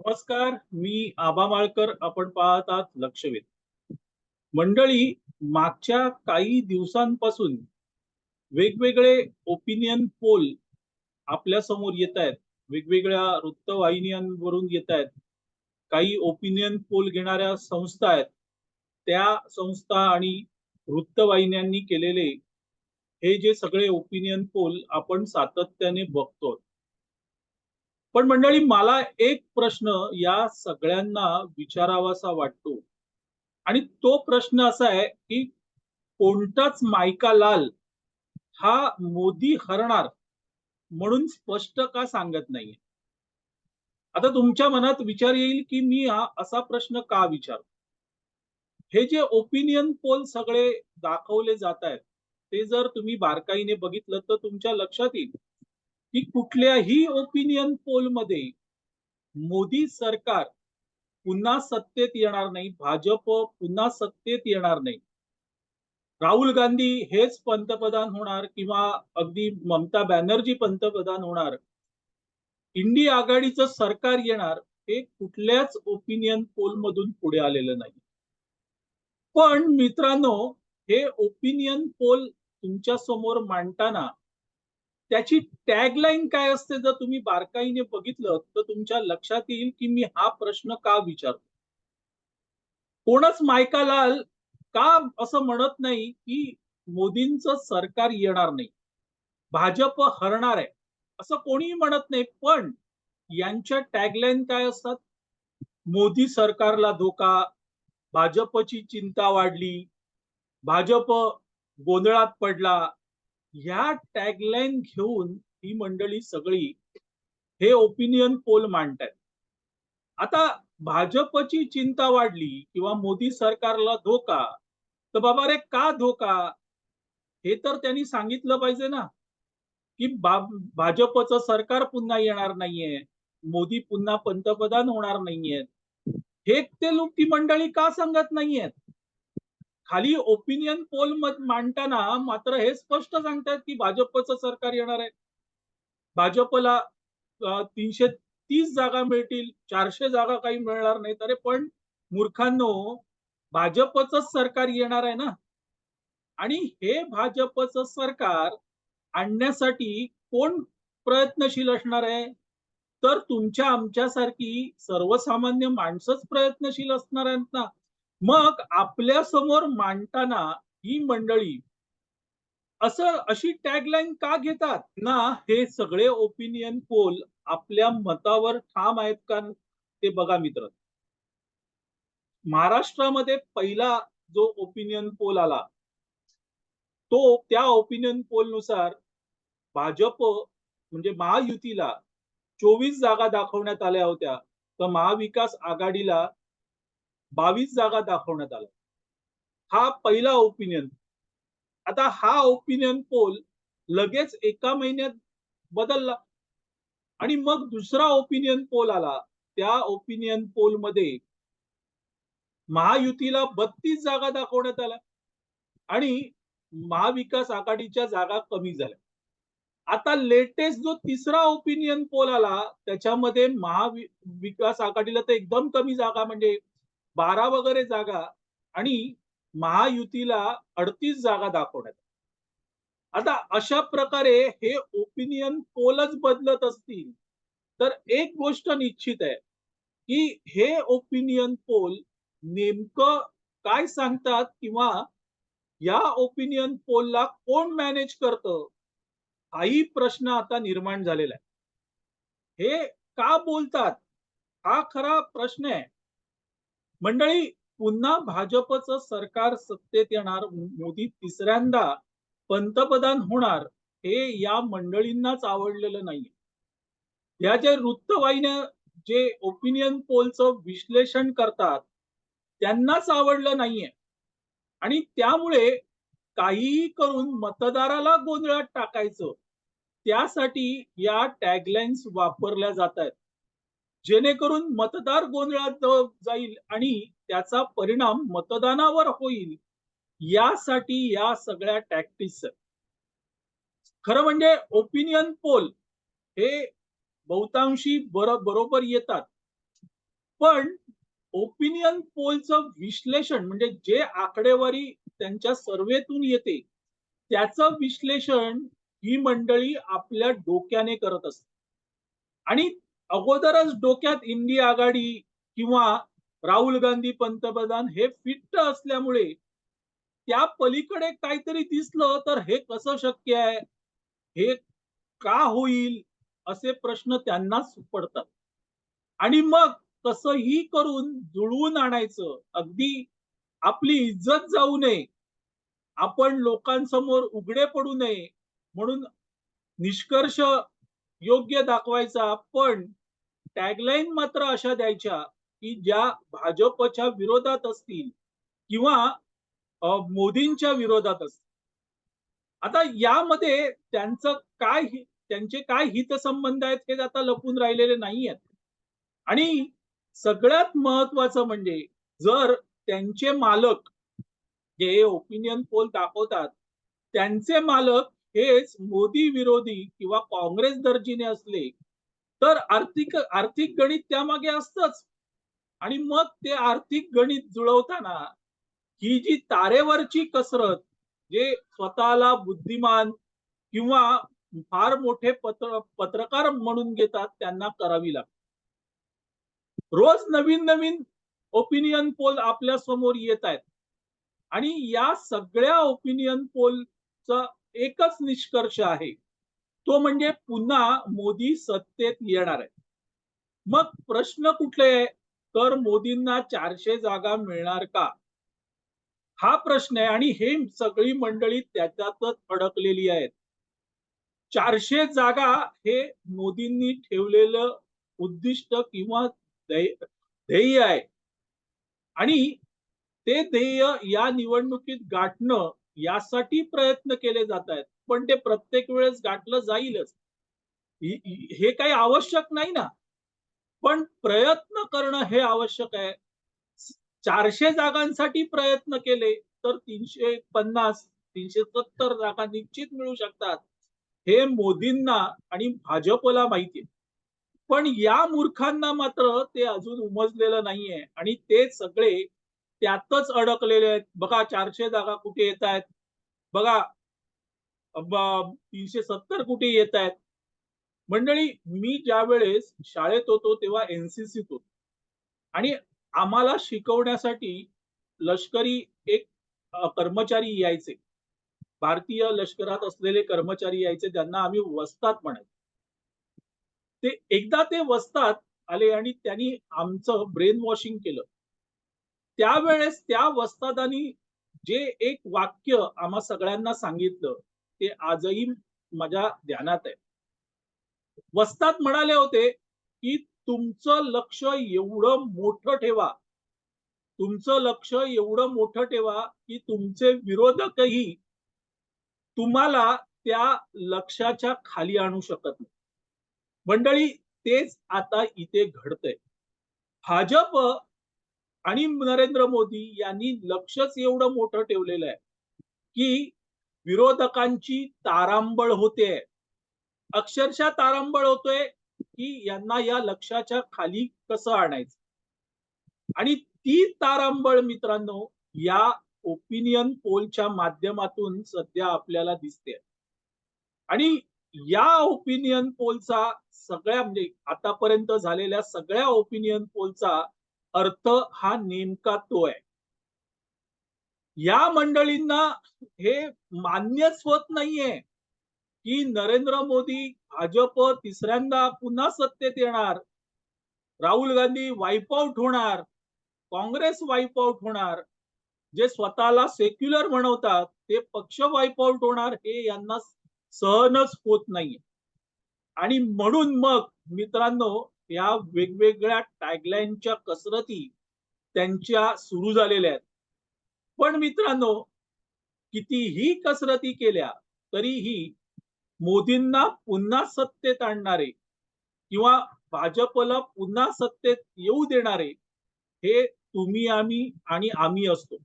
नमस्कार मी आबा माळकर. आपण पाहतात लक्षवेध. मंडळी मागच्या काही दिवसांपासून वेगवेगळे ओपिनियन पोल आपल्यासमोर येत आहेत. वेगवेगळ्या वृत्तवाहिन्यांवरून येत आहेत. काही ओपिनियन पोल घेणाऱ्या संस्था आहेत. त्या संस्था आणि वृत्तवाहिन्यांनी केलेले हे जे सगळे ओपिनियन पोल आपण सातत्याने बघतो पण मंडळी मला एक प्रश्न या सगळ्यांना विचारावासा वाटतो. आणि तो प्रश्न असा आहे की कोणताच मायका लाल हा मोदी हरणार म्हणून स्पष्ट का सांगत नाहीये? आता तुमच्या मनात विचार येईल की मी हा असा प्रश्न का विचारतो हे जे ओपिनियन पोल सगळे दाखवले जात आहेत ते जर तुम्ही बारकाईने बघितलं तर तुमच्या लक्षात येईल. की कुठल्याही ओपिनियन पोलमध्ये मोदी सरकार पुन्हा सत्तेत येणार नाही भाजप पुन्हा सत्तेत येणार नाही. राहुल गांधी हेच पंतप्रधान होणार किंवा अगदी ममता बॅनर्जी पंतप्रधान होणार. इंडिया आघाडीचं सरकार येणार हे कुठल्याच ओपिनियन पोल मधून पुढे आलेलं नाही. पण मित्रांनो हे ओपिनियन पोल तुमच्यासमोर मांडताना त्याची टॅगलाईन काय असते? जर तुम्ही बारकाईने बघितलं तर तुमच्या लक्षात येईल की मी हा प्रश्न का विचारतो? कोणच मायका लाल का असं म्हणत नाही की मोदींचं सरकार येणार नाही? भाजप हरणार आहे असं कोणीही म्हणत नाही पण यांच्या टॅगलाईन काय असतात? मोदी सरकारला धोका भाजपची चिंता वाढली भाजप गोंधळात पडला ह्या टॅगलाईन घेऊन ही मंडळी सगळी हे ओपिनियन पोल मांडतात आता भाजपची चिंता वाढली किंवा मोदी सरकारला धोका तर बाबा रे का धोका? हे तर त्यांनी सांगितलं पाहिजे ना की भाजपचं सरकार पुन्हा येणार नाहीये मोदी पुन्हा पंतप्रधान होणार नाहीयेत. हे ते लोक ती मंडळी का सांगत नाहीयेत? खाली ओपिनियन पोल मांडताना मात्र हे स्पष्ट सांगतात की भाजपचं सरकार येणार आहे. भाजपला तीनशे तीस जागा मिळतील चारशे जागा काही मिळणार नाही अरे पण मूर्खांनो भाजपच सरकार येणार आहे ना? आणि हे भाजपचं सरकार आणण्यासाठी कोण प्रयत्नशील असणार आहे? तर तुमच्या आमच्यासारखी सर्वसामान्य माणसंच प्रयत्नशील असणार आहेत ना? मग आपल्यासमोर मांडताना ही मंडळी असं अशी टॅगलाईन का घेतात? ना हे सगळे ओपिनियन पोल आपल्या मतावर ठाम आहेत का ते बघा मित्र. महाराष्ट्रामध्ये पहिला जो ओपिनियन पोल आला तो त्या ओपिनियन पोलनुसार भाजप म्हणजे महायुतीला चोवीस जागा दाखवण्यात आल्या होत्या. तर महाविकास आघाडीला बावीस जागा दाखवण्यात आला हा पहिला ओपिनियन आता हा ओपिनियन पोल लगेच एका महिन्यात बदलला. आणि मग दुसरा ओपिनियन पोल आला. त्या ओपिनियन पोलमध्ये महायुतीला बत्तीस जागा दाखवण्यात आल्या. आणि महाविकास आघाडीच्या जागा कमी झाल्या. आता लेटेस्ट जो तिसरा ओपिनियन पोल आला त्याच्यामध्ये महाविकास आघाडीला तर एकदम कमी जागा म्हणजे बारा वगैरे जागा आणि महायुतीला अडतीस जागा दाखवण्यात आता अशा प्रकारे हे ओपिनियन पोलच बदलत असतील तर एक गोष्ट निश्चित आहे की हे ओपिनियन पोल नेमकं काय सांगतात किंवा या ओपिनियन पोलला कोण मॅनेज करतं हाही प्रश्न आता निर्माण झालेला आहे. हे का बोलतात? हा खरा प्रश्न आहे. मंडळी पुन्हा भाजपचं सरकार सत्तेत येणार मोदी तिसऱ्यांदा पंतप्रधान होणार हे या मंडळींनाच आवडलेलं नाहीये. या जे वृत्तवाहिन्या जे ओपिनियन पोलचं विश्लेषण करतात त्यांनाच आवडलं नाहीये. आणि त्यामुळे काहीही करून मतदाराला गोंधळात टाकायचं त्यासाठी या टॅगलाईन्स वापरल्या जात आहेत जेणेकरून मतदार गोंधळात जाईल आणि त्याचा परिणाम मतदानावर होईल. यासाठी या सगळ्या टॅक्टिक्स खरं म्हणजे ओपिनियन पोल हे बहुतांशी बर बरोबर येतात. पण ओपिनियन पोलचं विश्लेषण म्हणजे जे आकडेवारी त्यांच्या सर्वेतून येते त्याचं विश्लेषण ही मंडळी आपल्या डोक्याने करत असते. आणि अगोदरच डोक्यात इंडिया आघाडी किंवा राहुल गांधी पंतप्रधान हे फिट्ट असल्यामुळे त्या पलीकडे काहीतरी दिसलं तर हे कसं शक्य आहे? हे का होईल? असे प्रश्न त्यांनाच पडतात. आणि मग कसंही करून जुळवून आणायचं. अगदी आपली इज्जत जाऊ नये. आपण लोकांसमोर उघडे पडू नये. म्हणून निष्कर्ष योग्य दाखवायचा. पण टॅगलाईन मात्र अशा द्यायच्या की ज्या भाजपच्या विरोधात असतील किंवा मोदींच्या विरोधात असतील. आता यामध्ये त्यांचं काय त्यांचे काय हितसंबंध आहेत हे आता लपून राहिलेले नाही आहेत आणि सगळ्यात महत्वाचं म्हणजे जर त्यांचे मालक जे ओपिनियन पोल दाखवतात त्यांचे मालक हेच मोदी विरोधी किंवा काँग्रेस दर्जीने असले तर आर्थिक आर्थिक गणित त्यामागे असतच. आणि मग ते आर्थिक गणित जुळवताना ही जी तारेवरची कसरत जे स्वतःला बुद्धिमान किंवा फार मोठे पत्र पत्रकार म्हणून घेतात त्यांना करावी लागते. रोज नवीन नवीन ओपिनियन पोल आपल्यासमोर येत आहेत. आणि या सगळ्या ओपिनियन पोलचा एकच निष्कर्ष आहे. तो म्हणजे पुन्हा मोदी सत्तेत येणार आहे. मग प्रश्न कुठले आहे? तर मोदींना चारशे जागा मिळणार का? हा प्रश्न आहे आणि हे सगळी मंडळी त्याच्यातच अडकलेली आहेत. चारशे जागा हे मोदींनी ठेवलेलं उद्दिष्ट किंवा ध्येय ध्येय आहे. आणि ते ध्येय या निवडणुकीत गाठणं यासाठी प्रयत्न केले जात आहेत. पण ते प्रत्येक वेळेस गाठलं जाईलच. हे काही आवश्यक नाही ना. पण प्रयत्न करणं हे आवश्यक आहे. चारशे जागांसाठी प्रयत्न केले तर तीनशे पन्नास तीनशे सत्तर जागा निश्चित मिळू शकतात. हे मोदींना आणि भाजपला माहिती पण या मूर्खांना मात्र ते अजून उमजलेलं नाहीये. आणि ते सगळे त्यातच अडकलेले आहेत. बघा चारशे जागा कुठे येत आहेत? बघा तीनशे सत्तर कुठे येत आहेत? मंडळी मी ज्या वेळेस शाळेत होतो तेव्हा एनसीसीत होतो. आणि आम्हाला शिकवण्यासाठी लष्करी एक कर्मचारी यायचे. भारतीय लष्करात असलेले कर्मचारी यायचे ज्यांना आम्ही वस्तात म्हणायचो. ते एकदा ते वस्तात आले आणि त्यांनी आमचं ब्रेन वॉशिंग केलं. त्यावेळेस त्या वस्तादानी जे एक वाक्य आम्हा सगळ्यांना सांगितलं ते आजही माझ्या ध्यानात आहे. वस्तात म्हणाले होते की तुमचं लक्ष एवढं मोठं ठेवा तुमचं लक्ष एवढं मोठं ठेवा की तुमचे विरोधकही तुम्हाला त्या लक्षाच्या खाली आणू शकत नाही. मंडळी तेच आता इथे घडतंय. भाजप आणि नरेंद्र मोदी यांनी लक्षच एवढं मोठं ठेवलेलं आहे की विरोधकांची तारांबळ होते. अक्षरशः तारांबळ होतोय की यांना या लक्षाच्या खाली कसं आणायचं? आणि ती तारांबळ मित्रांनो या ओपिनियन पोलच्या माध्यमातून सध्या आपल्याला दिसते. आणि या ओपिनियन पोलचा सगळ्या म्हणजे आतापर्यंत झालेल्या सगळ्या ओपिनियन पोलचा अर्थ हा नेमका तो आहे. या मंडळींना हे मान्यच होत नाहीये की नरेंद्र मोदी भाजप तिसऱ्यांदा पुन्हा सत्तेत येणार राहुल गांधी वाईप आउट होणार काँग्रेस वाईप आउट होणार जे स्वतःला सेक्युलर म्हणवतात ते पक्ष वाईप आउट होणार हे यांना सहनच होत नाहीये. आणि म्हणून मग मित्रांनो या वेगवेगळ्या टॅगलाईनच्या कसरती त्यांच्या सुरू झालेल्या आहेत. पण मित्रांनो कितीही कसरती केल्या तरीही मोदींना पुन्हा सत्तेत आणणारे किंवा भाजपला पुन्हा सत्तेत येऊ देणारे हे तुम्ही आम्ही आणि आम्ही असतो.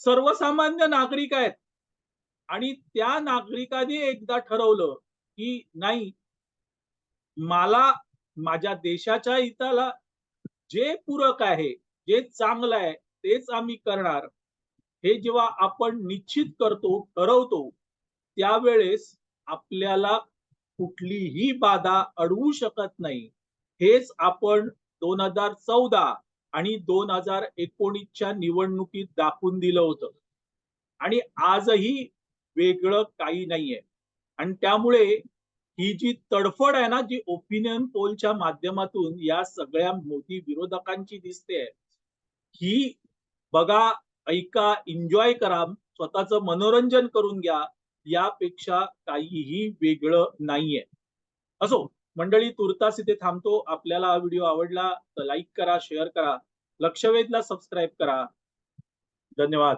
सर्वसामान्य नागरिक आहेत. आणि त्या नागरिकाने एकदा ठरवलं की नाही मला माझ्या देशाच्या हिताला जे पूरक आहे जे चांगलं आहे तेच आम्ही करणार. हे जेव्हा आपण निश्चित करतो ठरवतो त्यावेळेस आपल्याला कुठलीही बाधा अडवू शकत नाही. हेच आपण दोन हजार चौदा आणि दोन हजार एकोणीसच्या निवडणुकीत दाखवून दिलं होतं. आणि आजही वेगळं काही नाहीये. आणि त्यामुळे ही जी तडफड आहे ना जी ओपिनियन पोलच्या माध्यमातून या सगळ्या मोदी विरोधकांची दिसते ही बघा ऐका एन्जॉय करा स्वतःच मनोरंजन करून घ्या यापेक्षा काहीही वेगळं नाहीये. असो मंडळी तुर्तास इथे थांबतो. आपल्याला हा व्हिडिओ आवडला तर लाईक करा शेअर करा. लक्षवेधला सबस्क्राईब करा. धन्यवाद.